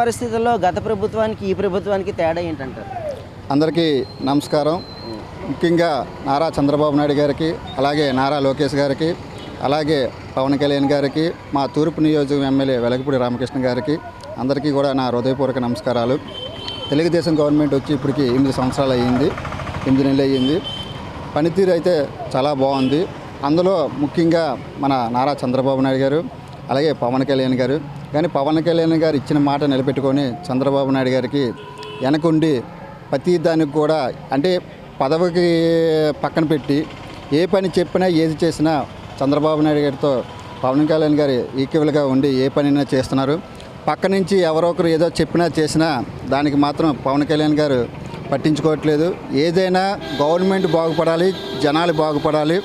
పరిస్థితుల్లో గత ప్రభుత్వానికి ఈ ప్రభుత్వానికి తేడా ఏంటంటారు? అందరికీ నమస్కారం. ముఖ్యంగా నారా చంద్రబాబు నాయుడు గారికి అలాగే నారా లోకేష్ గారికి అలాగే పవన్ కళ్యాణ్ గారికి మా తూర్పు నియోజకవర్గం ఎమ్మెల్యే వెలగపూడి రామకృష్ణ గారికి అందరికీ కూడా నా హృదయపూర్వక నమస్కారాలు. తెలుగుదేశం గవర్నమెంట్ వచ్చి ఇప్పటికి ఎనిమిది సంవత్సరాలు అయ్యింది. ఎనిమిది నెలలు అయ్యింది. పనితీరు అయితే చాలా బాగుంది. అందులో ముఖ్యంగా మన నారా చంద్రబాబు నాయుడు గారు అలాగే పవన్ కళ్యాణ్ గారు కానీ పవన్ కళ్యాణ్ గారు ఇచ్చిన మాట నిలబెట్టుకొని చంద్రబాబు నాయుడు గారికి వెనకుండి ప్రతి దానికి కూడా అంటే పదవికి పక్కన పెట్టి ఏ పని చెప్పినా ఏది చేసినా చంద్రబాబు నాయుడు గారితో పవన్ కళ్యాణ్ గారు ఈక్వల్గా ఉండి ఏ పనైనా చేస్తున్నారు. పక్క నుంచి ఎవరో ఒకరు ఏదో చెప్పినా చేసినా దానికి మాత్రం పవన్ కళ్యాణ్ గారు పట్టించుకోవట్లేదు. ఏదైనా గవర్నమెంట్ బాగుపడాలి జనాలు బాగుపడాలి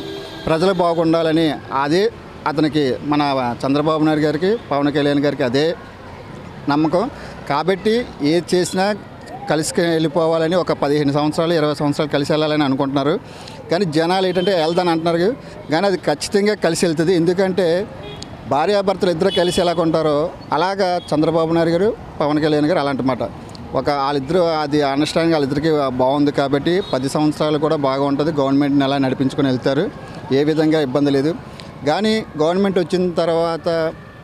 ప్రజలు బాగుండాలని అదే అతనికి మన చంద్రబాబు నాయుడు గారికి పవన్ కళ్యాణ్ గారికి అదే నమ్మకం. కాబట్టి ఏది చేసినా కలిసి వెళ్ళిపోవాలని ఒక పదిహేను సంవత్సరాలు ఇరవై సంవత్సరాలు కలిసి వెళ్ళాలని అనుకుంటున్నారు. కానీ జనాలు ఏంటంటే వెళ్దాని అంటున్నారు. కానీ అది ఖచ్చితంగా కలిసి వెళ్తుంది. ఎందుకంటే భార్యాభర్తలు ఇద్దరు కలిసి ఎలా కొంటారో అలాగా చంద్రబాబు నాయుడు గారు పవన్ కళ్యాణ్ గారు అలాంటి మాట. ఒక వాళ్ళిద్దరూ అది అండర్స్టాండింగ్ వాళ్ళిద్దరికి బాగుంది కాబట్టి పది సంవత్సరాలు కూడా బాగుంటుంది. గవర్నమెంట్ని ఎలా నడిపించుకొని వెళ్తారు. ఏ విధంగా ఇబ్బంది లేదు. కానీ గవర్నమెంట్ వచ్చిన తర్వాత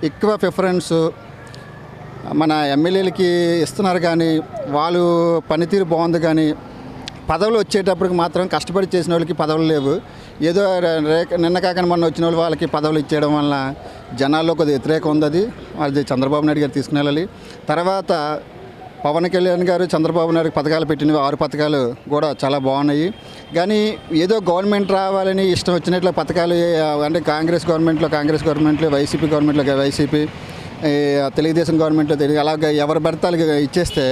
ఎక్కువ ప్రిఫరెన్స్ మన ఎమ్మెల్యేలకి ఇస్తున్నారు కానీ వాళ్ళు పనితీరు బాగుంది కానీ పదవులు వచ్చేటప్పటికి మాత్రం కష్టపడి చేసిన వాళ్ళకి పదవులు లేవు. ఏదో రేఖ నిన్న కాక మొన్న వచ్చిన వాళ్ళు వాళ్ళకి పదవులు ఇచ్చేయడం వల్ల జనాల్లో కొద్దిగా వ్యతిరేకం ఉంది అది. అది చంద్రబాబు నాయుడు గారు తీసుకుని వెళ్ళాలి. తర్వాత పవన్ కళ్యాణ్ గారు చంద్రబాబు నాయుడు పథకాలు పెట్టినవి ఆరు పథకాలు కూడా చాలా బాగున్నాయి. కానీ ఏదో గవర్నమెంట్ రావాలని ఇష్టం వచ్చినట్లు పథకాలు అంటే కాంగ్రెస్ గవర్నమెంట్లో కాంగ్రెస్ గవర్నమెంట్లో వైసీపీ గవర్నమెంట్లో వైసీపీ తెలుగుదేశం గవర్నమెంట్లో తెలుగు అలాగే ఎవరు పడితే ఇచ్చేస్తే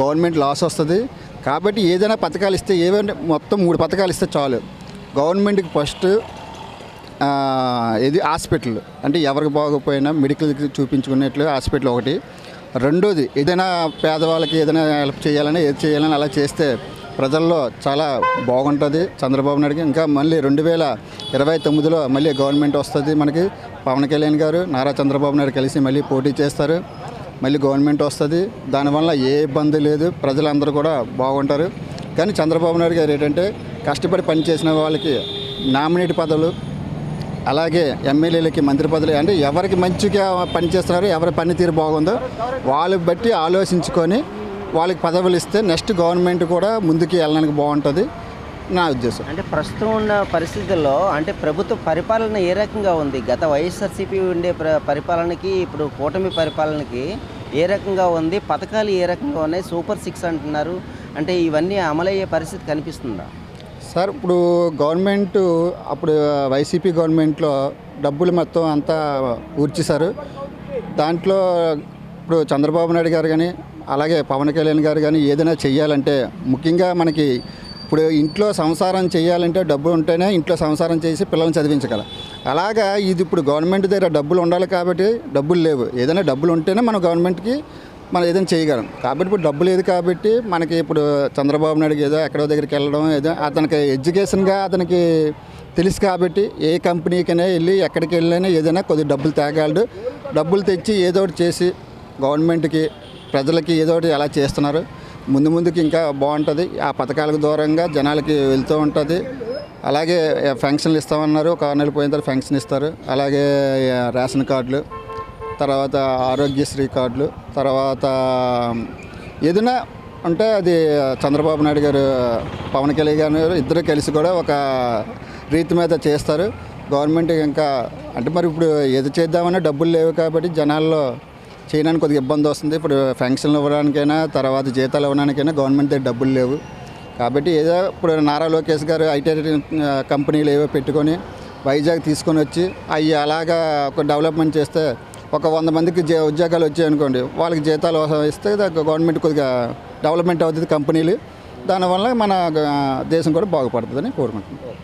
గవర్నమెంట్ లాస్ వస్తుంది. కాబట్టి ఏదైనా పథకాలు ఇస్తే ఏవైనా మొత్తం మూడు పథకాలు ఇస్తే చాలు. గవర్నమెంట్కి ఫస్ట్ ఇది హాస్పిటల్. అంటే ఎవరికి బాగోపోయినా మెడికల్కి చూపించుకునేట్లు హాస్పిటల్ ఒకటి. రెండోది ఏదైనా పేదవాళ్ళకి ఏదైనా హెల్ప్ చేయాలని ఏది చేయాలని అలా చేస్తే ప్రజల్లో చాలా బాగుంటుంది. చంద్రబాబు నాయుడుకి ఇంకా మళ్ళీ రెండు వేల ఇరవై తొమ్మిదిలో మళ్ళీ గవర్నమెంట్ వస్తుంది మనకి. పవన్ కళ్యాణ్ గారు నారా చంద్రబాబు నాయుడు కలిసి మళ్ళీ పోటీ చేస్తారు. మళ్ళీ గవర్నమెంట్ వస్తుంది. దానివల్ల ఏ ఇబ్బంది లేదు. ప్రజలందరూ కూడా బాగుంటారు. కానీ చంద్రబాబు నాయుడు గారు ఏంటంటే కష్టపడి పనిచేసిన వాళ్ళకి నామినేట్ పదవులు అలాగే ఎమ్మెల్యేలకి మంత్రి పదవులు అంటే ఎవరికి మంచిగా పనిచేస్తున్నారో ఎవరి పనితీరు బాగుందో వాళ్ళు బట్టి ఆలోచించుకొని వాళ్ళకి పదవులు ఇస్తే నెక్స్ట్ గవర్నమెంట్ కూడా ముందుకు వెళ్ళడానికి బాగుంటుంది నా ఉద్దేశం. అంటే ప్రస్తుతం ఉన్న పరిస్థితుల్లో అంటే ప్రభుత్వ పరిపాలన ఏ రకంగా ఉంది? గత వైఎస్ఆర్సీపీ ఉండే పరిపాలనకి ఇప్పుడు కూటమి పరిపాలనకి ఏ రకంగా ఉంది? పథకాలు ఏ రకంగా ఉన్నాయి? సూపర్ సిక్స్ అంటున్నారు. అంటే ఇవన్నీ అమలయ్యే పరిస్థితి కనిపిస్తుందా? సార్ ఇప్పుడు గవర్నమెంట్ అప్పుడు వైసీపీ గవర్నమెంట్లో డబ్బులు మొత్తం అంతా ఊర్చేశారు దాంట్లో ఇప్పుడు చంద్రబాబు నాయుడు గారు కానీ అలాగే పవన్ కళ్యాణ్ గారు కానీ ఏదైనా చేయాలంటే ముఖ్యంగా మనకి ఇప్పుడు ఇంట్లో సంసారం చేయాలంటే డబ్బులు ఉంటేనే ఇంట్లో సంసారం చేసి పిల్లల్ని చదివించగలం. అలాగా ఇది ఇప్పుడు గవర్నమెంట్ దగ్గర డబ్బులు ఉండాలి కాబట్టి డబ్బులు లేవు. ఏదైనా డబ్బులు ఉంటేనే మనం గవర్నమెంట్కి మనం ఏదైనా చేయగలం. కాబట్టి ఇప్పుడు డబ్బు లేదు కాబట్టి మనకి ఇప్పుడు చంద్రబాబు నాయుడు ఏదో ఎక్కడో దగ్గరికి వెళ్ళడం ఏదో అతనికి ఎడ్యుకేషన్గా అతనికి తెలుసు కాబట్టి ఏ కంపెనీకైనా వెళ్ళి ఎక్కడికి వెళ్ళినా ఏదైనా కొద్దిగా డబ్బులు తేగలడు డబ్బులు తెచ్చి ఏదో ఒకటి చేసి గవర్నమెంట్కి ప్రజలకి ఏదో ఒకటి ఎలా చేస్తున్నారు. ముందు ముందుకి ఇంకా బాగుంటుంది. ఆ పథకాలకు దూరంగా జనాలకి వెళ్తూ ఉంటుంది. అలాగే ఫంక్షన్లు ఇస్తామన్నారు. ఒక ఆరు నెలలు పోయిన తర్వాత ఫంక్షన్ ఇస్తారు. అలాగే రేషన్ కార్డులు. తర్వాత ఆరోగ్యశ్రీ కార్డులు తర్వాత ఏదైనా అంటే అది చంద్రబాబు నాయుడు గారు పవన్ కళ్యాణ్ గారు ఇద్దరు కలిసి కూడా ఒక రీతి మీద చేస్తారు. గవర్నమెంట్ ఇంకా అంటే మరి ఇప్పుడు ఏది చేద్దామన్నా డబ్బులు లేవు కాబట్టి జనాల్లో చేయడానికి కొద్దిగా ఇబ్బంది వస్తుంది. ఇప్పుడు ఫంక్షన్లు ఇవ్వడానికైనా తర్వాత జీతాలు ఇవ్వడానికైనా గవర్నమెంట్ దగ్గర డబ్బులు లేవు. కాబట్టి ఏదో ఇప్పుడు నారా లోకేష్ గారు ఐటీ కంపెనీలు ఏవో పెట్టుకొని వైజాగ్ తీసుకొని వచ్చి అవి అలాగా ఒక డెవలప్మెంట్ చేస్తే ఒక వంద మందికి జే ఉద్యోగాలు వచ్చాయనుకోండి వాళ్ళకి జీతాలు ఇస్తే గవర్నమెంట్ కొద్దిగా డెవలప్మెంట్ అవుతుంది కంపెనీలు. దానివల్ల మన దేశం కూడా బాగుపడుతుందని కోరుకుంటున్నాం.